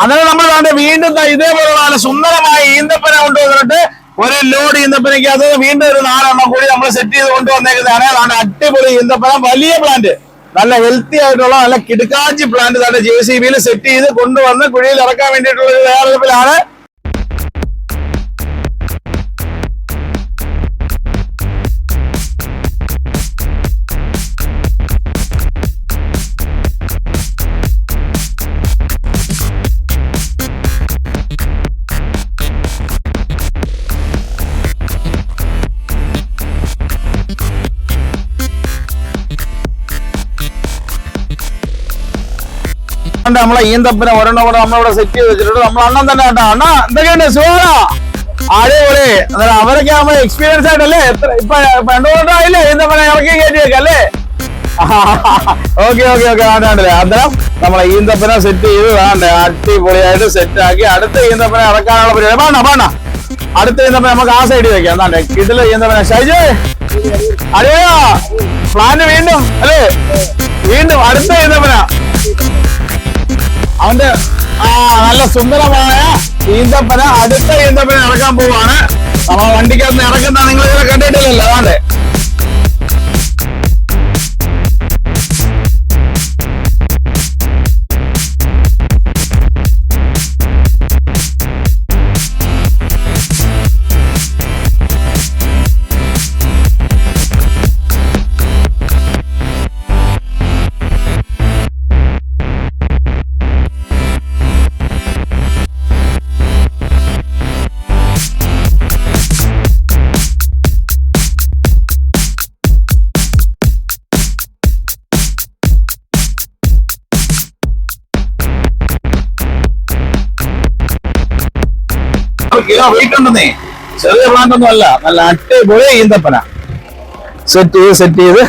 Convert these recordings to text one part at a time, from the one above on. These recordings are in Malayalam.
അന്നേരം നമ്മൾ വേണ്ട വീണ്ടും ഇതേപോലെ സുന്ദരമായ ഈന്തപ്പന കൊണ്ടുവന്നിട്ട് ഒരു ലോഡ് ഈന്തപ്പനയ്ക്ക് അത് വീണ്ടും ഒരു നാലെണ്ണം കൂടി നമ്മൾ സെറ്റ് ചെയ്ത് കൊണ്ടുവന്നേക്കുന്നതാണ്. അതാണ് അടിപൊളി ഈന്തപ്പന. വലിയ പ്ലാന്റ് നല്ല ഹെൽത്തി ആയിട്ടുള്ള നല്ല കിടുക്കാച്ചി പ്ലാന്റ് തന്നെ ജെ സി ബിയിൽ സെറ്റ് ചെയ്ത് കൊണ്ടുവന്ന് കുഴിയിൽ ഇറക്കാൻ വേണ്ടിയിട്ടുള്ള ഒരു തയ്യാറെടുപ്പിലാണ്. അതുകൊണ്ട് നമ്മളെ ഈന്തപ്പന ഒരെണ്ണം കൂടെ നമ്മളിവിടെ സെറ്റ് ചെയ്ത് വെച്ചിട്ടുണ്ട്. നമ്മൾ അണ്ണൻ തന്നെ കേട്ടോ. അണ്ണ എന്തൊക്കെയുണ്ട്? സുഖാണോ അടിപൊളി. അന്നേരം അവരൊക്കെ നമ്മൾ എക്സ്പീരിയൻസ് ആയിട്ടല്ലേ? എത്ര ഇപ്പൊ രണ്ടു കൊണ്ടായില്ലേ ഈന്തപ്പന ഇറക്കി കയറ്റിയൊക്കെ അല്ലേ? ഓക്കെ ഓക്കെ ഓക്കെ ആണ്ടല്ലേ അന്നേരം നമ്മളെ ഈന്തപ്പനെ സെറ്റ് ചെയ്ത് വേണ്ടേ. അടിപൊളിയായിട്ട് സെറ്റ് ആക്കി അടുത്ത ഈന്തപ്പനെ ഇറക്കാനുള്ള പരിപാടി. വേണ്ട വേണ്ട. അടുത്ത ഈന്തപ്പന നമുക്ക് ആ സൈഡിൽ വെക്കാം. എന്താണ്ടേ കിട്ടില്ല ഈന്തപ്പനെ. ഷൈജ് അടിയോ പ്ലാന് വീണ്ടും അല്ലേ? വീണ്ടും അടുത്ത ഈന്തപ്പന. അവന്റെ ആ നല്ല സുന്ദരമായ ഈന്തപ്പന അടുത്ത ഈന്തപ്പന ഇറക്കാൻ പോവാണ്. നമ്മളെ വണ്ടിക്കകത്ത് ഇറക്കുന്ന നിങ്ങൾ ഇങ്ങനെ കണ്ടിട്ടില്ലല്ലോ അതാണ്ട്. കിലോ വെയിറ്റ് ഉണ്ടെന്നേ. ചെറിയ പ്ലാന്റ് ഒന്നും അല്ല. നല്ല അടിപൊളി ഈന്തപ്പന. സെറ്റ് ചെയ്ത് സെറ്റ് ചെയ്ത്.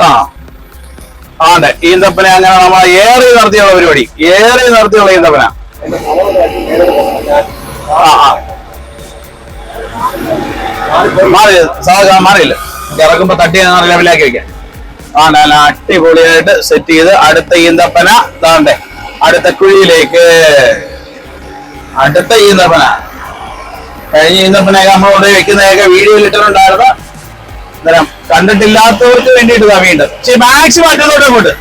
ആ. ആണ്ടെ. ഈന്തപ്പന അങ്ങനെ നമ്മൾ ഏറെ നടത്തിയുള്ള പരിപാടി. ഏറെ നടത്തിയുള്ള ഈന്തപ്പന. ആ ആ. മാറി സാധാരണ മാറിയില്ല. ഇറക്കുമ്പോ തട്ടി ലെവലാക്കി വെക്കാം. ആ നല്ല അടിപൊളിയായിട്ട് സെറ്റ് ചെയ്ത് അടുത്ത ഈന്തപ്പന. താണ്ടേ അടുത്ത കുഴിയിലേക്ക്. അടുത്ത ഈന്തപ്പന കഴിഞ്ഞ ഈന്തപ്പനയൊക്കെ നമ്മളോട് വെക്കുന്നതൊക്കെ വീഡിയോയിൽ ഇട്ടിട്ടുണ്ടായിരുന്നു. അന്നേരം കണ്ടിട്ടില്ലാത്തവർക്ക് വേണ്ടിയിട്ട് ഇതാ വീണ്ടും. പക്ഷേ മാക്സിമം അറ്റോട്ട് അങ്ങോട്ട്.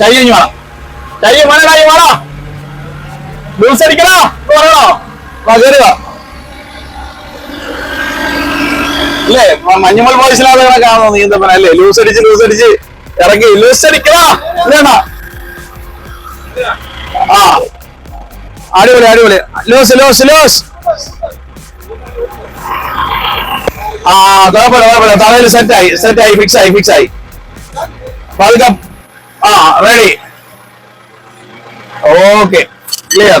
ശൈലി വേണം. ശൈലി വേണം ഈ വേണോ. ദിവസം അടിക്കണോ? പറയണോ വാ. അല്ലേ? മഞ്ഞുമൽ ബോയ്സിലാതെ കണക്കാണോ നീന്തപ്പന അല്ലേ? ലൂസ് അടിച്ച് ലൂസ് അടിച്ച്. ഇറങ്ങി. ലൂസ് അടിക്കണോ ഇല്ലേണോ ആ. അടിപൊളി അടിപൊളി. Loose loose loose. ആ കുഴപ്പമില്ല കുഴപ്പമില്ല. തലയിൽ സെറ്റായി സെറ്റായി ഫിക്സ് ആയി ഫിക്സ് ആയി പതുക്കെ. ആ റെഡി ഓക്കെ ക്ലിയർ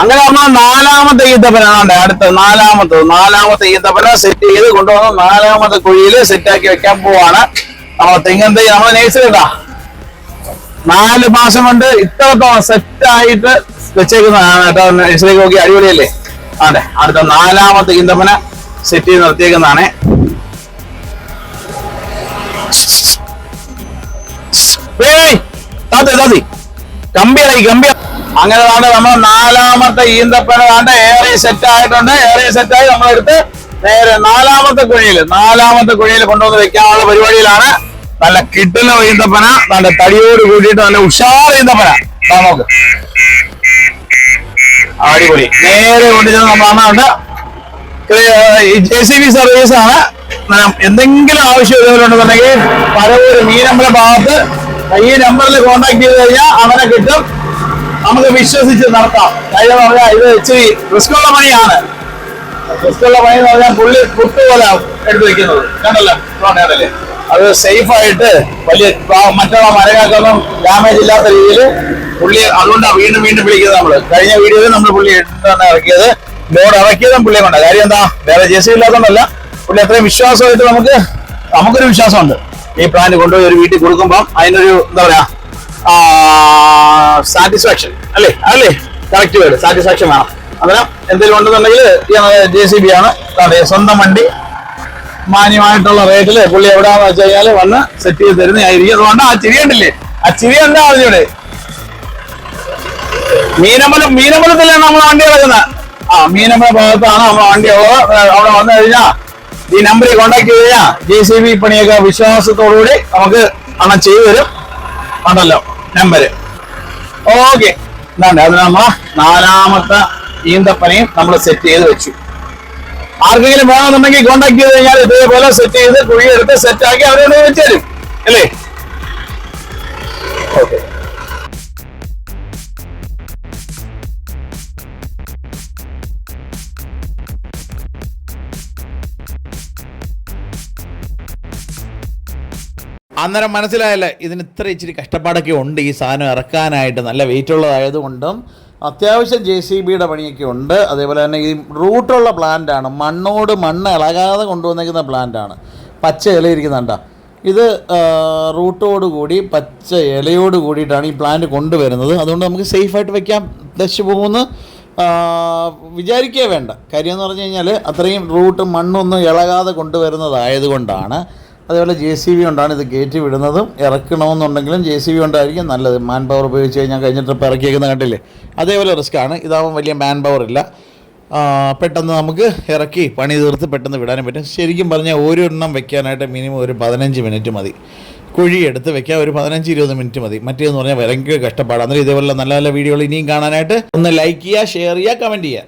അങ്ങനെ പറഞ്ഞാൽ നാലാമത്തെ ഈത്തപ്പനാണ് അടുത്ത നാലാമത്തെ. നാലാമത്തെ ഈത്തപ്പന സെറ്റ് ചെയ്ത് കൊണ്ടുവന്ന് നാലാമത്തെ കുഴിയിൽ സെറ്റാക്കി വെക്കാൻ പോവാണ്. നമ്മളെ തെങ്ങൻ തൈ നമ്മളെ നേഴ്സറി നാല് മാസം കൊണ്ട് ഇത്രത്തോളം സെറ്റ് ആയിട്ട് വെച്ചേക്കുന്നതാണ് കേട്ടോ നേഴ്സറിക്ക് നോക്കി അടിപൊളിയല്ലേ? അതെ അടുത്ത നാലാമത്തെ ഈന്തപ്പന സെറ്റ് ചെയ്ത് നിർത്തിയേക്കുന്നതാണ്. താത്തി താത്തി. കമ്പിയായി കമ്പി അങ്ങനെ വേണ്ട നമ്മൾ നാലാമത്തെ ഈന്തപ്പന വേണ്ട ഏറെ സെറ്റ് ആയിട്ടുണ്ട്. ഏറെ സെറ്റായി നമ്മളെടുത്ത് നേരെ നാലാമത്തെ കുഴിയിൽ നാലാമത്തെ കുഴിയിൽ കൊണ്ടുവന്ന് വെക്കാനുള്ള പരിപാടിയിലാണ്. നല്ല കിട്ടുന്ന ഈന്തപ്പന നല്ല തടിയോട് കൂടിയിട്ട് നല്ല ഉഷാർ ഈന്തപ്പന. നമുക്ക് അടിപൊളി. നേരെ കൊണ്ടുചെന്ന് നമ്മൾ അണ്ണുണ്ട് ജെ സി ബി സർവീസ് ആണ്. എന്തെങ്കിലും ആവശ്യം ഇതുപോലുണ്ടെന്നുണ്ടെങ്കിൽ ഈ മീനമ്പല ഭാഗത്ത് ഈ നമ്പറിൽ കോൺടാക്ട് ചെയ്ത് കഴിഞ്ഞാൽ അവനെ കിട്ടും. നമുക്ക് വിശ്വസിച്ച് നടത്താം. കാര്യം പറഞ്ഞാൽ ഇത് ഇച്ചിരി റിസ്ക് ഉള്ള പണിയാണ്. റിസ്ക് ഉള്ള പണി എന്ന് പറഞ്ഞാൽ പുള്ളി പുട്ട് പോലെ എടുത്ത് വെക്കുന്നത്. കണ്ടല്ലോ? കണ്ടല്ലേ? അത് സേഫായിട്ട് വലിയ മറ്റുള്ള മരങ്ങൾക്കൊന്നും ഡാമേജ് ഇല്ലാത്ത രീതിയിൽ പുള്ളി അതുകൊണ്ടാണ് വീണ്ടും വീണ്ടും വിളിക്കുന്നത് നമ്മൾ കഴിഞ്ഞ വീഡിയോയിൽ നമ്മൾ പുള്ളി എടുത്താണ് ഇറക്കിയത്. ലോഡ് ഇറക്കിയതും പുള്ളിയെ കൊണ്ട് കാര്യം എന്താ? വേറെ ജെ സി ഇല്ലാത്തതുകൊണ്ടല്ല. പുള്ളി അത്രയും വിശ്വാസമായിട്ട് നമുക്ക് നമുക്കൊരു വിശ്വാസമുണ്ട്. ഈ പ്ലാന്റ് കൊണ്ടുപോയി ഒരു വീട്ടിൽ കൊടുക്കുമ്പോൾ അതിനൊരു എന്താ പറയാ സാറ്റിസ്ഫാക്ഷൻ അല്ലേ? അല്ലേ? കറക്റ്റ് വേർഡ് സാറ്റിസ്ഫാക്ഷൻ വേണം. അന്നേരം എന്തെങ്കിലും ഉണ്ടെന്നുണ്ടെങ്കിൽ ജെ സി ബി ആണ്. സ്വന്തം വണ്ടി മാന്യമായിട്ടുള്ള റേറ്റിൽ പുള്ളി എവിടെയാന്ന് വെച്ച് കഴിഞ്ഞാൽ വന്ന് സെറ്റ് ചെയ്ത് തരുന്നതായിരിക്കും അതുകൊണ്ട് ആ ചിരി ഉണ്ടല്ലേ ആ ചിരി എന്താ അതിലൂടെ മീനമ്പലം മീനമ്പലത്തിലാണ് നമ്മളെ വണ്ടി കിടക്കുന്നത് ആ മീനമ്പലം ഭാഗത്താണ് നമ്മളെ വണ്ടി ഉള്ളത്. അവിടെ വന്നു കഴിഞ്ഞാൽ ഈ നമ്പറിൽ കോണ്ടാക്ട് ചെയ്ത് കഴിഞ്ഞാൽ ജെ സി ബി പണിയൊക്കെ വിശ്വാസത്തോടുകൂടി നമുക്ക് അണ ചെയ്തു തരും. ഉണ്ടല്ലോ. Number okay. എന്താണ്ട് അത് നമ്മ നാലാമത്തെ ഈന്തപ്പനയും നമ്മൾ സെറ്റ് ചെയ്ത് വെച്ചു. ആർക്കെങ്കിലും വേണമെന്നുണ്ടെങ്കിൽ കോണ്ടാക്ട് ചെയ്ത് കഴിഞ്ഞാൽ ഇതേപോലെ സെറ്റ് ചെയ്ത് കുഴിയെടുത്ത് സെറ്റ് ആക്കി അവരോട് വെച്ച് തരും. അല്ലേ? ഓക്കെ. അന്നേരം മനസ്സിലായല്ലേ ഇതിന് ഇത്ര ഇച്ചിരി കഷ്ടപ്പാടൊക്കെ ഉണ്ട് ഈ സാധനം ഇറക്കാനായിട്ട് നല്ല വെയിറ്റ് ഉള്ളതായതുകൊണ്ടും അത്യാവശ്യം ജെ സി ബിയുടെ പണിയൊക്കെ ഉണ്ട്. അതേപോലെ തന്നെ ഈ റൂട്ടുള്ള പ്ലാന്റാണ് മണ്ണോട് മണ്ണ് ഇളകാതെ കൊണ്ടുവന്നേക്കുന്ന പ്ലാന്റാണ് പച്ച ഇലയിരിക്കുന്നുണ്ട ഇത് റൂട്ടോടുകൂടി റൂട്ടോട് കൂടി പച്ച ഇലയോട് കൂടിയിട്ടാണ് ഈ പ്ലാന്റ് കൊണ്ടുവരുന്നത്. അതുകൊണ്ട് നമുക്ക് സേഫായിട്ട് വെക്കാം. ദശ പോകുന്ന. വിചാരിക്കേ വേണ്ട. കാര്യം എന്ന് പറഞ്ഞു കഴിഞ്ഞാൽ അത്രയും റൂട്ട് മണ്ണൊന്നും ഇളകാതെ കൊണ്ടുവരുന്നതായതുകൊണ്ടാണ് അതേപോലെ ജെ സി ബി കൊണ്ടാണ് ഇത് കയറ്റി വിടുന്നതും ഇറക്കണമെന്നുണ്ടെങ്കിലും ജെ സി ബി കൊണ്ടായിരിക്കും നല്ലത്. മാൻ പവർ ഉപയോഗിച്ച് കഴിഞ്ഞാൽ കഴിഞ്ഞ ട്രിപ്പ് ഇറക്കിയേക്കുന്ന കണ്ടില്ലേ? അതേപോലെ റിസ്ക്കാണ് ഇതാവും വലിയ മാൻ പവർ ഇല്ല പെട്ടെന്ന് നമുക്ക് ഇറക്കി പണി തീർത്ത് പെട്ടെന്ന് വിടാനും പറ്റും. ശരിക്കും പറഞ്ഞാൽ ഒരു എണ്ണം വെക്കാനായിട്ട് മിനിമം ഒരു പതിനഞ്ച് മിനിറ്റ് മതി. കുഴി എടുത്ത് വെക്കാൻ ഒരു പതിനഞ്ച് ഇരുപത് മിനിറ്റ് മതി. മറ്റേന്ന് പറഞ്ഞാൽ ഭയങ്കര കഷ്ടപ്പാടാണ്. അന്നേരം ഇതേപോലെ നല്ല നല്ല വീഡിയോകൾ ഇനിയും കാണാനായിട്ട് ഒന്ന് ലൈക്ക് ചെയ്യുക ഷെയർ ചെയ്യുക കമന്റ് ചെയ്യുക.